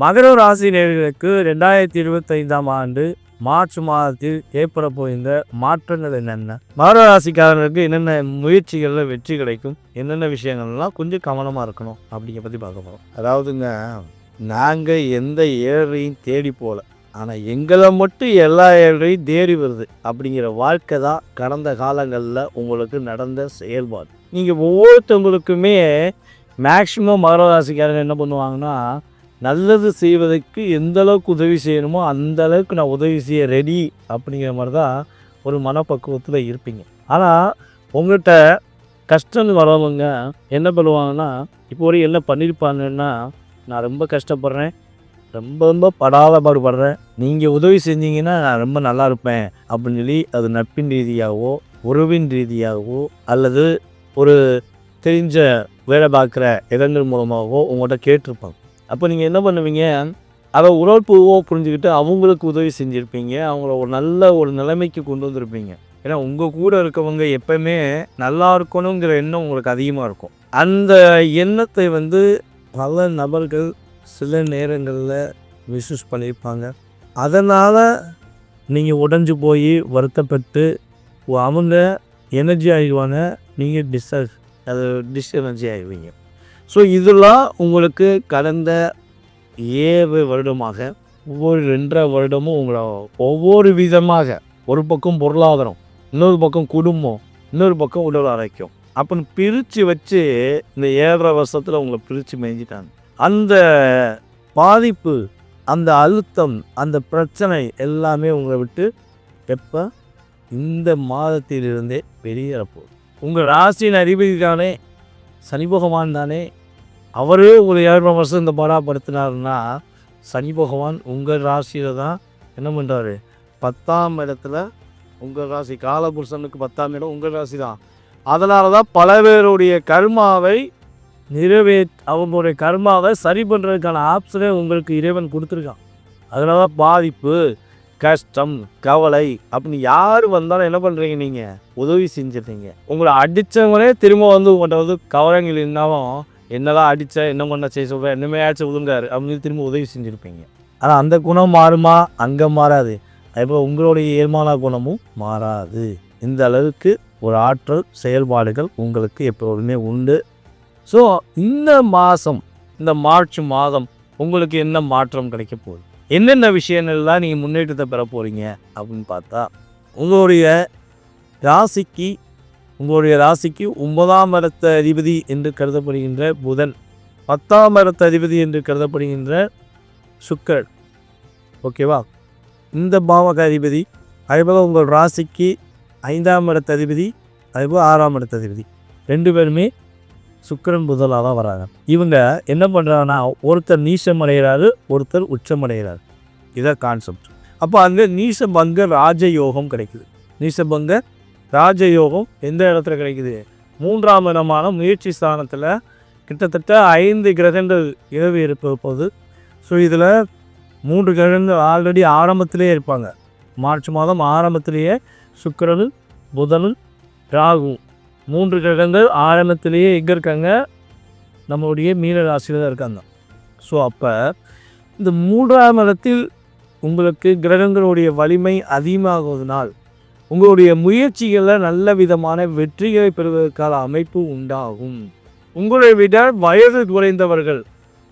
மகர ராசி நேர்களுக்கு ரெண்டாயிரத்தி இருபத்தைந்தாம் ஆண்டு மார்ச் மாதத்தில் ஏற்பட போகின்ற மாற்றங்கள் என்னென்ன? மகர ராசிக்காரர்களுக்கு என்னென்ன முயற்சிகளில் வெற்றி கிடைக்கும்? என்னென்ன விஷயங்கள்லாம் கொஞ்சம் கவனமாக இருக்கணும் அப்படிங்க பற்றி பார்க்க போகிறோம் அதாவதுங்க நாங்கள் எந்த ஏழையும் தேடி போகல. ஆனால் எங்களை மட்டும் எல்லா ஏழையும் தேடி வருது அப்படிங்கிற வாழ்க்கை தான் கடந்த காலங்களில் உங்களுக்கு நடந்த செயல்பாடு. நீங்கள் ஒவ்வொருத்தவங்களுக்குமே மேக்சிமம் மகர ராசிக்காரங்க என்ன பண்ணுவாங்கன்னா நல்லது செய்வதற்கு எந்த அளவுக்கு உதவி செய்யணுமோ அந்த அளவுக்கு நான் உதவி செய்ய ரெடி அப்படிங்கிற மாதிரி தான் ஒரு மனப்பக்குவத்தில் இருப்பீங்க. ஆனால் உங்கள்கிட்ட கஷ்டம்னு வரவங்க என்ன பண்ணுவாங்கன்னா இப்போ வரையும் என்ன பண்ணியிருப்பாங்கன்னா நான் ரொம்ப கஷ்டப்படுறேன் ரொம்ப ரொம்ப படாத பாடுபடுறேன் நீங்கள் உதவி செஞ்சீங்கன்னா நான் ரொம்ப நல்லா இருப்பேன் அப்படின்னு சொல்லி அது நட்பின் ரீதியாகவோ உறவின் ரீதியாகவோ அல்லது ஒரு தெரிஞ்ச வேலை பார்க்குற இடங்கள் மூலமாகவோ உங்கள்கிட்ட கேட்டிருப்பாங்க. அப்போ நீங்கள் என்ன பண்ணுவீங்க? அதை உணர்வுவோ புரிஞ்சுக்கிட்டு அவங்களுக்கு உதவி செஞ்சுருப்பீங்க. அவங்கள ஒரு நல்ல ஒரு நிலைமைக்கு கொண்டு வந்திருப்பீங்க. ஏன்னா உங்கள் கூட இருக்கவங்க எப்பவுமே நல்லா இருக்கணுங்கிற எண்ணம் உங்களுக்கு அதிகமாக இருக்கும். அந்த எண்ணத்தை வந்து பல நபர்கள் சில நேரங்களில் மிஸ்யூஸ் பண்ணியிருப்பாங்க. அதனால் நீங்கள் உடஞ்சி போய் வருத்தப்பட்டு அவங்க எனர்ஜி ஆகிடுவாங்க நீங்கள் டிஸ்டர்ஸ் அது டிஸ்எனர்ஜி ஆகிடுவீங்க ஸோ இதெல்லாம் உங்களுக்கு கடந்த ஏழு வருடமாக ஒவ்வொரு ரெண்டரை வருடமும் உங்களை ஒவ்வொரு விதமாக ஒரு பக்கம் பொருளாதாரம் இன்னொரு பக்கம் குடும்பம் இன்னொரு பக்கம் உடல் ஆரோக்கியம். அப்படின்னு பிரித்து வச்சு இந்த ஏழரை வருஷத்தில் உங்களை பிரித்து மேய்ஞ்சிட்டாங்க. அந்த பாதிப்பு அந்த அழுத்தம் அந்த பிரச்சனை எல்லாமே உங்களை விட்டு எப்போ? இந்த மாதத்திலிருந்தே வெளியேறப்போகுது. உங்கள் ராசியின் அதிபதி தானே சனி பகவான் தானே அவரே ஒரு ஏழரை வருஷம் இந்த படாப்படுத்தினாருன்னா சனி பகவான் உங்கள் ராசியில் தான் என்ன பண்ணுறாரு பத்தாம் இடத்துல உங்கள் ராசி காலபுருஷனுக்கு பத்தாம் இடம் உங்கள் ராசி தான். அதனால தான் பல பேருடைய கர்மாவை நிறைவே அவங்களுடைய கர்மாவை சரி பண்ணுறதுக்கான ஆப்ஷனே உங்களுக்கு இறைவன் கொடுத்துருக்கான். அதனால தான் பாதிப்பு கஷ்டம் கவலை அப்படின்னு யார் வந்தாலும் என்ன பண்ணுறீங்க நீங்கள் உதவி செஞ்சிடுறீங்க. உங்களை அடித்தவங்களே திரும்ப வந்து உங்கள்கிட்ட வந்து கவலைங்கள் இருந்தாலும் என்னதான் அடித்தா என்ன பண்ண செய்ய சொல்கிறேன் என்னமே ஆச்சு உதுங்காரு அப்படின்னு திரும்ப உதவி செஞ்சுருப்பீங்க. ஆனால் அந்த குணம் மாறுமா? அங்கே மாறாது. அதேபோல் உங்களுடைய ஏர்மான குணமும் மாறாது. இந்த அளவுக்கு ஒரு ஆற்றல் செயல்பாடுகள் உங்களுக்கு எப்போதுமே உண்டு. ஸோ இந்த மாதம் இந்த மார்ச் மாதம் உங்களுக்கு என்ன மாற்றம் கிடைக்க போகுது? என்னென்ன விஷயங்கள்லாம் நீங்கள் முன்னேற்றத்தை பெற போகிறீங்க அப்படின்னு பார்த்தா உங்களுடைய ராசிக்கு உங்களுடைய ராசிக்கு ஒன்பதாம் மரத்த அதிபதி என்று கருதப்படுகின்ற புதன். பத்தாம் மரத்த அதிபதி என்று கருதப்படுகின்ற சுக்கரன். ஓகேவா இந்த பாவக அதிபதி அதேபோல் உங்கள் ராசிக்கு ஐந்தாம் இடத்த அதிபதி அதேபோல் ஆறாம் இடத்த அதிபதி. ரெண்டு பேருமே சுக்கிரன் புதலாக தான் வராங்க. இவங்க என்ன பண்ணுறாங்கன்னா ஒருத்தர் நீசம் அடைகிறாரு ஒருத்தர் உச்சம் அடைகிறாரு. இதான் கான்செப்ட் அப்போ அங்கே நீசபங்க ராஜயோகம் கிடைக்குது. நீசபங்க ராஜயோகம் எந்த இடத்துல கிடைக்குது? மூன்றாம் இடமான முயற்சி ஸ்தானத்தில் கிட்டத்தட்ட ஐந்து கிரகங்கள் இரவு இருப்ப போது. ஸோ இதில் மூன்று கிரகங்கள் ஆல்ரெடி ஆரம்பத்திலே இருப்பாங்க. மார்ச் மாதம் ஆரம்பத்திலேயே சுக்கிரனு புதனு ராகு. மூன்று கிரகங்கள் ஆரம்பத்திலேயே எங்கே இருக்காங்க? நம்மளுடைய மீன ராசியில் தான் இருக்காங்க. ஸோ அப்போ இந்த மூன்றாம் இடத்தில் உங்களுக்கு கிரகங்களுடைய வலிமை அதிகமாகுவதனால் உங்களுடைய முயற்சிகளில் நல்ல விதமான வெற்றிகளை பெறுவதற்கான அமைப்பு உண்டாகும். உங்களை விட வயது குறைந்தவர்கள்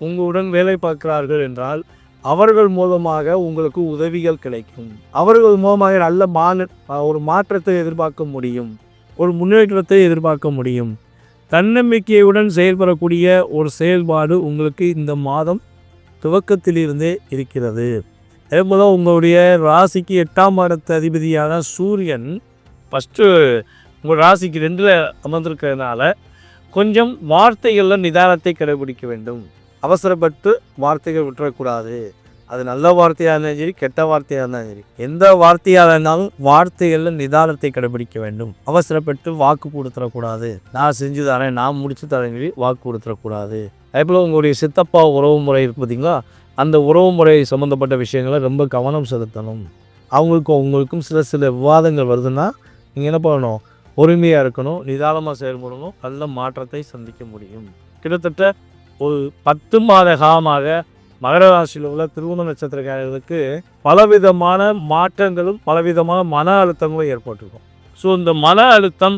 உங்களுடன் வேலை பார்க்கிறார்கள் என்றால் அவர்கள் மூலமாக உங்களுக்கு உதவிகள் கிடைக்கும். அவர்கள் மூலமாக நல்ல மான ஒரு மாற்றத்தை எதிர்பார்க்க முடியும். ஒரு முன்னேற்றத்தை எதிர்பார்க்க முடியும். தன்னம்பிக்கையுடன் செயல்படக்கூடிய ஒரு செயல்பாடு உங்களுக்கு இந்த மாதம் துவக்கத்திலிருந்தே இருக்கிறது. அதேபோல் உங்களுடைய ராசிக்கு எட்டாம் இடத்து அதிபதியான சூரியன் ஃபஸ்ட்டு உங்கள் ராசிக்கு ரெண்டில் அமர்ந்திருக்கிறதுனால கொஞ்சம் வார்த்தைகளில் நிதானத்தை கடைபிடிக்க வேண்டும். அவசரப்பட்டு வார்த்தைகள் விட்டுறக்கூடாது. அது நல்ல வார்த்தையாக இருந்தாலும் சரி கெட்ட வார்த்தையாக இருந்தாலும் சரி எந்த வார்த்தையாக இருந்தாலும் வார்த்தைகளில் நிதானத்தை கடைபிடிக்க வேண்டும். அவசரப்பட்டு வாக்கு கொடுத்துடக்கூடாது நான் செஞ்சு தரேன் நான் முடிச்சு தரேன் சொல்லி வாக்கு கொடுத்துடக்கூடாது அதேபோல் உங்களுடைய சித்தப்பா உறவு முறை பார்த்தீங்களா அந்த உறவு முறை சம்மந்தப்பட்ட விஷயங்களை ரொம்ப கவனம் செலுத்தணும். அவங்களுக்கும் உங்களுக்கும் சில சில விவாதங்கள் வருதுன்னா நீங்கள் என்ன பண்ணணும்? பொறுமையாக இருக்கணும் நிதானமாக செயல்படணும் நல்ல மாற்றத்தை சந்திக்க முடியும். கிட்டத்தட்ட ஒரு பத்து மாத காலமாக மகர ராசியில் உள்ள திருவண்ண நட்சத்திரக்காரர்களுக்கு பலவிதமான மாற்றங்களும் பலவிதமான மன அழுத்தங்களும் ஏற்பட்டிருக்கும். ஸோ இந்த மன அழுத்தம்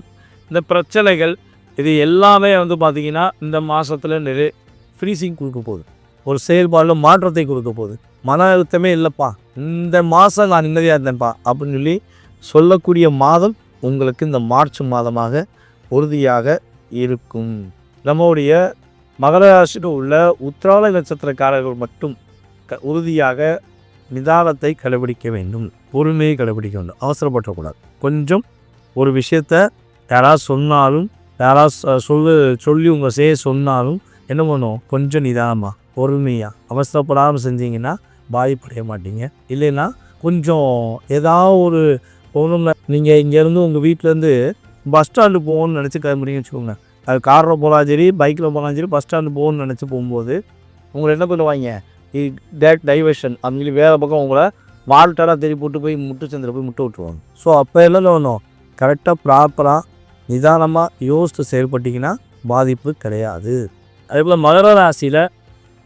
இந்த பிரச்சனைகள் இது எல்லாமே வந்து பார்த்திங்கன்னா இந்த மாதத்தில் நிறைய ஃப்ரீசிங் கொடுக்க போகுது. ஒரு செயல்பாடில் மாற்றத்தை கொடுக்க போகுது. மன அழுத்தமே இல்லைப்பா. இந்த மாதம் நான் நிம்மதியாக இருந்தேன்ப்பா அப்படின்னு சொல்லி சொல்லக்கூடிய மாதம் உங்களுக்கு இந்த மார்ச் மாதமாக உறுதியாக இருக்கும். நம்முடைய மகராசியில் உள்ள உத்திரால நட்சத்திரக்காரர்கள் மட்டும் க உறுதியாக நிதானத்தை கடைபிடிக்க வேண்டும். பொறுமையை கடைபிடிக்க வேண்டும். அவசரப்படக்கூடாது. கொஞ்சம் ஒரு விஷயத்த யாராவது சொன்னாலும் யாராவது சொல்லு சொல்லி உங்கள் செய்ய சொன்னாலும் என்ன பண்ணும் கொஞ்சம் நிதானமாக பொறுமையாக அவசரப்படாமல் செஞ்சீங்கன்னா பாதிப்படைய மாட்டீங்க. இல்லைன்னா கொஞ்சம் ஏதாவது ஒரு ஒன்றும் நீங்கள் இங்கேருந்து உங்கள் வீட்டிலேருந்து பஸ் ஸ்டாண்டு போகணும்னு நினச்சி கிளம்புறீங்கன்னு வச்சுக்கோங்க. அது காரில் போகலாம் சரி பைக்கில் போகலாம் சரி பஸ் ஸ்டாண்டு போகணும்னு நினச்சி போகும்போது உங்களை என்ன பண்ணுவாங்க? டேரக்ட் டைவர்ஷன் அப்படின்னு வேறு பக்கம் உங்களை வால்டராக தேடி போட்டு போய் முட்டு சந்தில் போய் முட்டை விட்டுருவாங்க. ஸோ அப்போ எல்லாம் ஒன்றும் கரெக்டாக ப்ராப்பராக நிதானமாக யோசித்து செயல்பட்டிங்கன்னா பாதிப்பு கிடையாது. அதே போல் மகர ராசியில்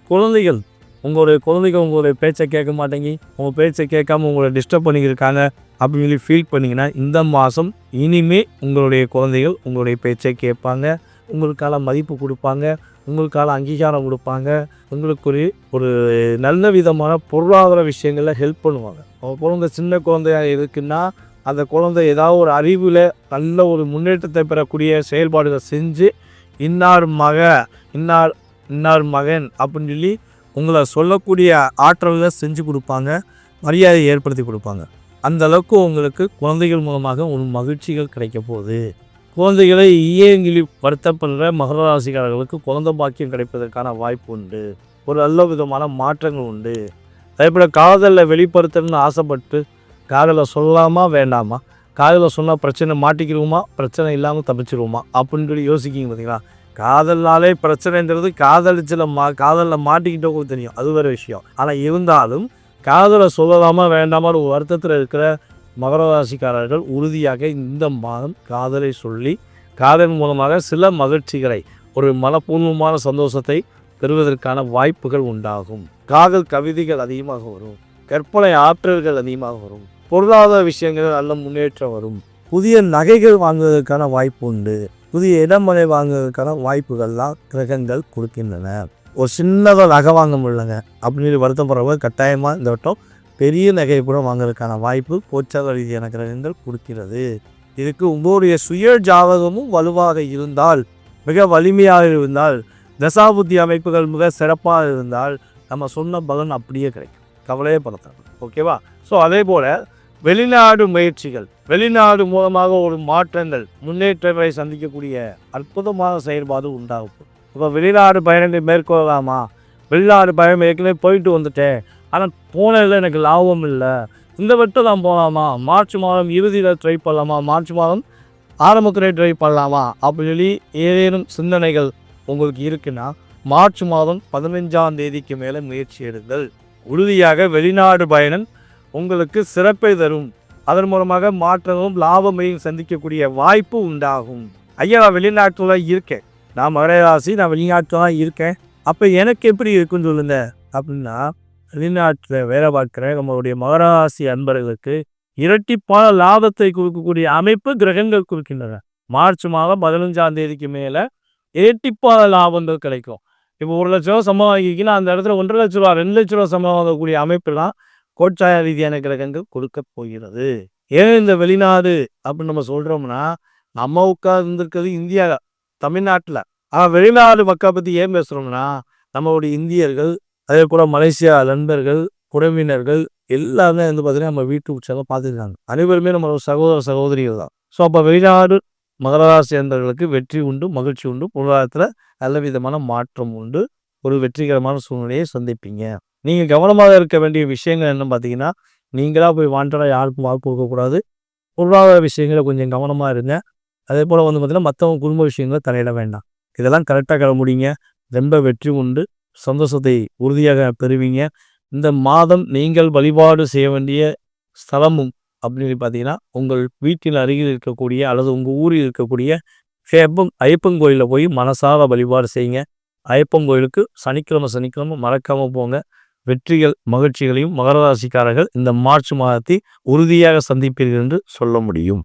குழந்தைகள் உங்களுடைய குழந்தைகள் உங்களுடைய பேச்சை கேட்க மாட்டேங்கி உங்கள் பேச்சை கேட்காம உங்களை டிஸ்டர்ப் பண்ணிக்கிருக்காங்க அப்படின்னு சொல்லி ஃபீல் பண்ணிங்கன்னா இந்த மாதம் இனிமே உங்களுடைய குழந்தைகள் உங்களுடைய பேச்சை கேட்பாங்க உங்களுக்கான மதிப்பு கொடுப்பாங்க உங்களுக்கான அங்கீகாரம் கொடுப்பாங்க உங்களுக்கு ஒரு ஒரு நல்ல விதமான பொருளாதார விஷயங்களில் ஹெல்ப் பண்ணுவாங்க. அவங்க குழந்தை சின்ன குழந்தையாக இருக்குன்னா அந்த குழந்தை ஏதாவது ஒரு அறிவில் நல்ல ஒரு முன்னேற்றத்தை பெறக்கூடிய செயல்பாடுகளை செஞ்சு இன்னார் மக இன்னார் இன்னார் மகன் அப்படின்னு சொல்லி உங்களை சொல்லக்கூடிய ஆற்றல்களை செஞ்சு கொடுப்பாங்க மரியாதையை ஏற்படுத்தி கொடுப்பாங்க. அந்த அளவுக்கு உங்களுக்கு குழந்தைகள் மூலமாக ஒரு மகிழ்ச்சிகள் கிடைக்க போகுது. குழந்தைகளை இயங்கிலி வருத்தப்படுற மகர ராசிக்காரர்களுக்கு குழந்தை பாக்கியம் கிடைப்பதற்கான வாய்ப்பு உண்டு. ஒரு நல்ல விதமான மாற்றங்கள் உண்டு. அதே போல் காதலில் வெளிப்படுத்தணும்னு ஆசைப்பட்டு காதலில் சொல்லலாமா வேண்டாமா? காதலில் சொன்னால் பிரச்சனை மாட்டிக்கிடுவோமா பிரச்சனை இல்லாமல் தப்பிச்சிருவோமா? அப்படின்னு சொல்லி யோசிக்கிங்க பார்த்தீங்களா காதல்னாலே பிரச்சனைன்றது காதலிச்சில் மா காதலில் மாட்டிக்கிட்டவங்களுக்கு தெரியும். அது வேறு விஷயம். ஆனால் இருந்தாலும் காதலை சொல்லலாமா வேண்டாமான்னு ஒரு வருத்தத்தில் இருக்கிற மகர ராசிக்காரர்கள் உறுதியாக இந்த மாதம் காதலை சொல்லி காதல் மூலமாக சில மகிழ்ச்சிகளை ஒரு மனப்பூர்வமான சந்தோஷத்தை பெறுவதற்கான வாய்ப்புகள் உண்டாகும். காதல் கவிதைகள் அதிகமாக வரும். கற்பனை ஆற்றல்கள் அதிகமாக வரும். பொருளாதார விஷயங்கள் நல்ல முன்னேற்றம் வரும். புதிய நகைகள் வாங்குவதற்கான வாய்ப்பு உண்டு. புதிய இடமனை வாங்குவதற்கான வாய்ப்புகள்லாம் கிரகங்கள் கொடுக்கின்றன. ஒரு சின்னதாக நகை வாங்க முடியலங்க. அப்படின்னு சொல்லி வருத்தப்படுறவங்க கட்டாயமாக இந்த வட்டம் பெரிய நகையை கூட வாங்குறதுக்கான வாய்ப்பு கோச்சார ரீதியான கிரகங்கள் கொடுக்கிறது. இதுக்கு உங்களுடைய சுய ஜாதகமும் வலுவாக இருந்தால் மிக வலிமையாக இருந்தால் தசாபுத்தி அமைப்புகள் மிக சிறப்பாக இருந்தால் நம்ம சொன்ன பலன் அப்படியே கிடைக்கும். கவலையே படுத்தாது ஓகேவா? ஸோ அதே போல் வெளிநாடு முயற்சிகள் வெளிநாடு மூலமாக ஒரு மாற்றங்கள் முன்னேற்றங்களை சந்திக்கக்கூடிய அற்புதமான செயல்பாடு உண்டாகும். இப்போ வெளிநாடு பயணங்களை மேற்கொள்ளலாமா? வெளிநாடு பயணம் ஏற்கனவே போயிட்டு வந்துட்டேன். ஆனால் போனதில் எனக்கு லாபம் இல்லை. இந்த வட்டம் நான் போகலாமா? மார்ச் மாதம் இறுதியில் ட்ரை பண்ணலாமா? மார்ச் மாதம் ஆரம்பத்தில் ட்ரை பண்ணலாமா? அப்படின்னு சொல்லி ஏதேனும் சிந்தனைகள் உங்களுக்கு இருக்குன்னா மார்ச் மாதம் பதினஞ்சாம் தேதிக்கு மேலே முயற்சி எடுங்கள். உறுதியாக வெளிநாடு பயணம் உங்களுக்கு சிறப்பை தரும். அதன் மூலமாக மாற்றமும் லாபமையும் சந்திக்கக்கூடிய வாய்ப்பு உண்டாகும். ஐயா நான் வெளிநாட்டில் இருக்கேன். நான் மகராசி நான் வெளிநாட்டில் தான் இருக்கேன். அப்போ எனக்கு எப்படி இருக்குன்னு சொல்லுங்க. அப்படின்னா வெளிநாட்டில் வேலை பார்க்குற நம்மளுடைய மகராசி அன்பர்களுக்கு இரட்டிப்பான லாபத்தை கொடுக்கக்கூடிய அமைப்பு கிரகங்கள் கொடுக்கின்றன. மார்ச் மாதம் பதினஞ்சாம் தேதிக்கு மேலே இரட்டிப்பான லாபங்கள் கிடைக்கும். இப்போ ஒரு லட்ச ரூபா சம்பளம் வாங்கிக்கினா அந்த இடத்துல ஒன்றரை லட்ச ரூபா ரெண்டு லட்ச ரூபா சம்பளம் வாங்கக்கூடிய அமைப்புலாம் கோட்சாய ரீதியான கிரகங்கள் கொடுக்க போகிறது. ஏன் இந்த வெளிநாடு அப்படின்னு நம்ம சொல்கிறோம்னா நம்ம உட்கார்ந்துருக்கிறது இந்தியா தமிழ்நாட்டில். ஆனால் வெளிநாடு மக்கள் பற்றி ஏன் பேசுகிறோம்னா நம்மளுடைய இந்தியர்கள் அதே போல் மலேசியா நண்பர்கள் உறவினர்கள் எல்லாருமே வந்து பார்த்தீங்கன்னா நம்ம வீட்டு உற்சாகம் பார்த்துருக்காங்க. அனைவருமே நம்ம சகோதர சகோதரிகள் தான். ஸோ அப்போ வெளிநாடு மகராசி சேர்ந்தவர்களுக்கு வெற்றி உண்டு மகிழ்ச்சி உண்டு பொருளாதாரத்தில் நல்ல விதமான மாற்றம் உண்டு. ஒரு வெற்றிகரமான சூழ்நிலையை சந்திப்பீங்க. நீங்கள் கவனமாக இருக்க வேண்டிய விஷயங்கள் என்னன்னு பார்த்தீங்கன்னா நீங்களாக போய் வாண்டடாக யாருக்கும் வாக்கு கொடுக்கக்கூடாது. பொருளாதார விஷயங்களை கொஞ்சம் கவனமாக இருங்க. அதே போல் வந்து பார்த்திங்கன்னா மற்றவங்க குடும்ப விஷயங்களை தலையிட வேண்டாம். இதெல்லாம் கரெக்டாக கிளம்புடிங்க ரொம்ப வெற்றி உண்டு. சந்தோஷத்தை உறுதியாக பெறுவீங்க. இந்த மாதம் நீங்கள் வழிபாடு செய்ய வேண்டிய ஸ்தலமும் அப்படின்னு பார்த்தீங்கன்னா உங்கள் வீட்டின் அருகில் இருக்கக்கூடிய அல்லது உங்கள் ஊரில் இருக்கக்கூடிய ஐயப்பன் ஐயப்பன் கோயிலில் போய் மனசார வழிபாடு செய்யுங்க. ஐயப்பன் கோயிலுக்கு சனிக்கிழமை சனிக்கிழமை மறக்காமல் போங்க. வெற்றிகள் மகிழ்ச்சிகளையும் மகர ராசிக்காரர்கள் இந்த மார்ச் மாதத்தை உறுதியாக சந்திப்பீர்கள் என்று சொல்ல முடியும்.